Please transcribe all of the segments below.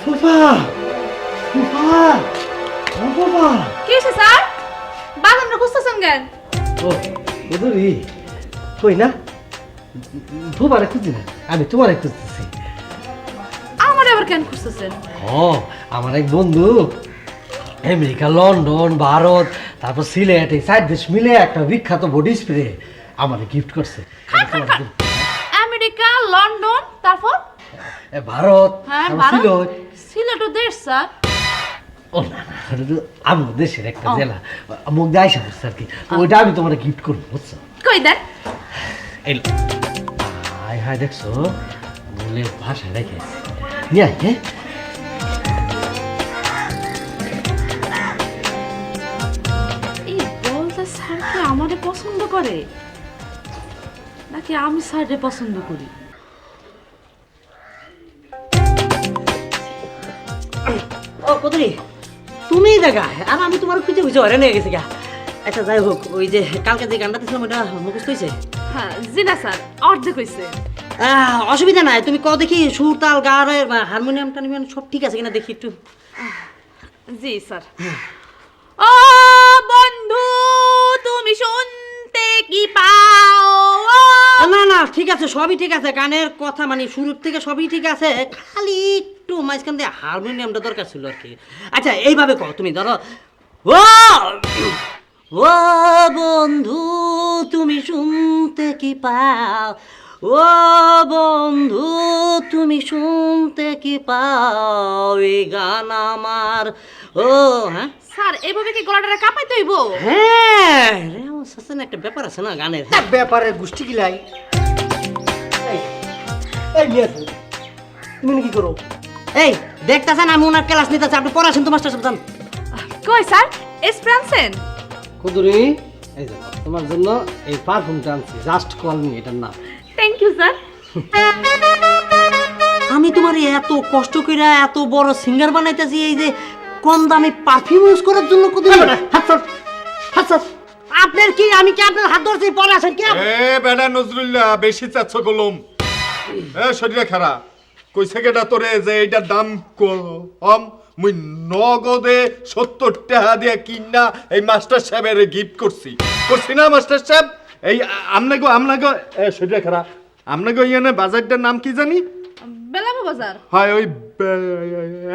ফুফা ফুফা ও ফুফা কি হয়েছে স্যার? বাগানটা খুঁজতেছেন কেন? ও বুধুরি কই না? ফুফারে খুঁজি না আমি তোমারে খুঁজতেছি। আমার আবার কেন খুঁজতেছেন? ও আমার এক বন্ধু আমেরিকা লন্ডন ভারত তারপর সিলেট এই চার দেশ মিলে একটা বিখ্যাত বডি স্প্রে আমারে গিফট করছে। আমেরিকা লন্ডন তারপর? ভারত হ্যাঁ সিলেট। স্যার ও না না তো আমার দেশের একটা। জেলা। মুখ দিয়ে আইসা আর কি। তো ওইটা আমি তোমার গিফট করব বুঝছ? কই দেন এই হাই হাই দেখছ? বলে ভাষায় রেখে নিয়ে আয় হ্যাঁ? এই বলতে স্যার কি আমারে পছন্দ করে? নাকি আমি স্যারে পছন্দ করি? কদরি তুমি দেখা আর আমি তোমার খুঁজে খুঁজে হরে নিয়ে গেছি গা। আচ্ছা যাই হোক ওই যে কালকে যে গানটা দিয়েছিলাম ওটা মুখস্থ হয়েছে? হ্যাঁ জি না স্যার অর্ধেক হয়েছে। অসুবিধা নাই তুমি ক দেখি সুর তাল গানের হারমোনিয়াম টারমোনিয়াম সব ঠিক আছে কিনা দেখি একটু। জি স্যার। ও বন্ধু তুমি শুনতে কি ও না না, ঠিক আছে, সবই ঠিক আছে। গানের কথা মানে শুরুর থেকে সবই ঠিক আছে। খালি একটু মাঝখান দিয়ে হারমোনিয়ামটা দরকার ছিল আর কি। আচ্ছা এইভাবে কও, তুমি ধরো, ও ও বন্ধু, তুমি শুনতে কি পাও? ও বন্ধু তুমি শুনতে কি পাও? এই গান আমার। ও হ্যাঁ? স্যার এভাবে কি গলাটা কাঁপাইতে হইব? হ্যাঁ রেওয়াজ আছে না একটা ব্যাপার আছে না গানের তা ব্যাপারে গোষ্ঠী গিলাই। এই এই তুমি কি করো? এই দেখতেছেন আমি ওনার ক্লাস নিতেছি আপনি পড়াছেন তো মাস্টার সাহেব কই স্যার? এসপ্রান্সেন কুদুরি এই দেখো তোমার জন্য এই পারফিউমটা আনছি জাস্ট কল মি এটার নাম। থ্যাংক ইউ স্যার আমি তোমার এত কষ্ট করে এত বড় সিঙ্গার বানাইতেছি এই যে কম দামে পারফিউম ইউজ করার জন্য কত হাত সর, হাত সর। আপনার কি? আমি কি আপনার হাত ধরছি? পড়াছেন কি? এ বেটা নজরুল্লাহ বেশি চাচ্ছ কলম। এ শরীরে খারাপ কইছে কেটা তোরে যে এইটার দাম কম মুই নগদে সত্তর টাকা দিয়ে কিনা এই মাস্টার সাহেবের গিফট করছি। করছি না মাস্টার সাহেব এই আমনাগো আমনাগো এ শরীরে খারাপ আমনাগো ইয়ানে বাজারটার নাম কি জানি? বেলাবো বাজার। হয় ওই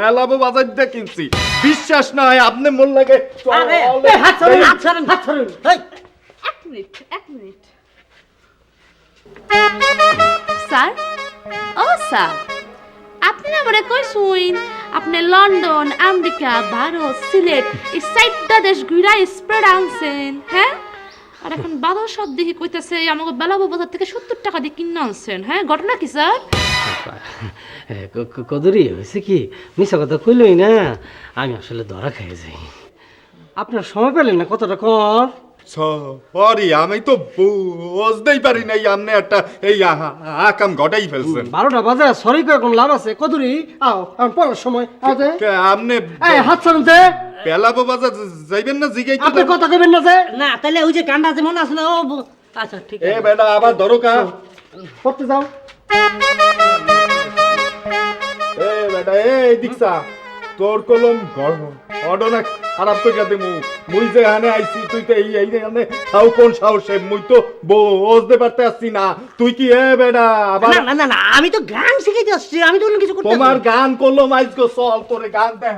এলাবো বাজারটা কিনছি। বিশ্বাস না হয় আপনি মন লাগে আরে, হাত সরেন হাত সরেন হাত সরেন। এই, এক মিনিট এক মিনিট। স্যার? ও স্যার। আপনি না মনে কই শুইন আপনি লন্ডন আমেরিকা ভারত সিলেট এই সাইটটা দেশ ঘুরা স্প্রেড আনছেন হ্যাঁ? আর এখন বাদল সব দেখি কইতেছে, আমাকে বেলাবো বাজার থেকে সত্তর টাকা দিয়ে কিনে আনছেন হ্যাঁ? ঘটনা কি, স্যার? কদুরি, হয়েছে কি? মিশা কথা কইলই না। আমি আসলে ধরা খেয়ে যাই। আপনার সময় পেলেন না কতটা কর সরি আমি তো বুঝতেই পারি নাই আপনি একটা এই আকাম ঘটাই ফেলছেন বারোটা বাজে সরি করে কোন লাভ আছে? কদুরি আও পড়ার সময় কে, আপনি এই হাত ছাড়ুন যে। পেলাবো বাজার যাইবেন না জিগাই আপনি কথা কইবেন না যে। না তাহলে ওই যে গানটা যে মনে আছে না? ও আচ্ছা ঠিক এ বেটা আবার ধরো কা। পড়তে যাও। এ বেটা এই দিকসা তোর কলম অডনা খারাপ করে মু মুই যে হানে আইছি তুই তো এই এই এখানে তাও কোন সাহসে? মুই তো বুঝতে পারতে আসছি না। তুই কি এ বেডা আবার না না না আমি তো গান শিখে আসছি আমি তো অন্য কিছু করতে তোমার গান করল মাইজ করে চল তোরে গান দেখ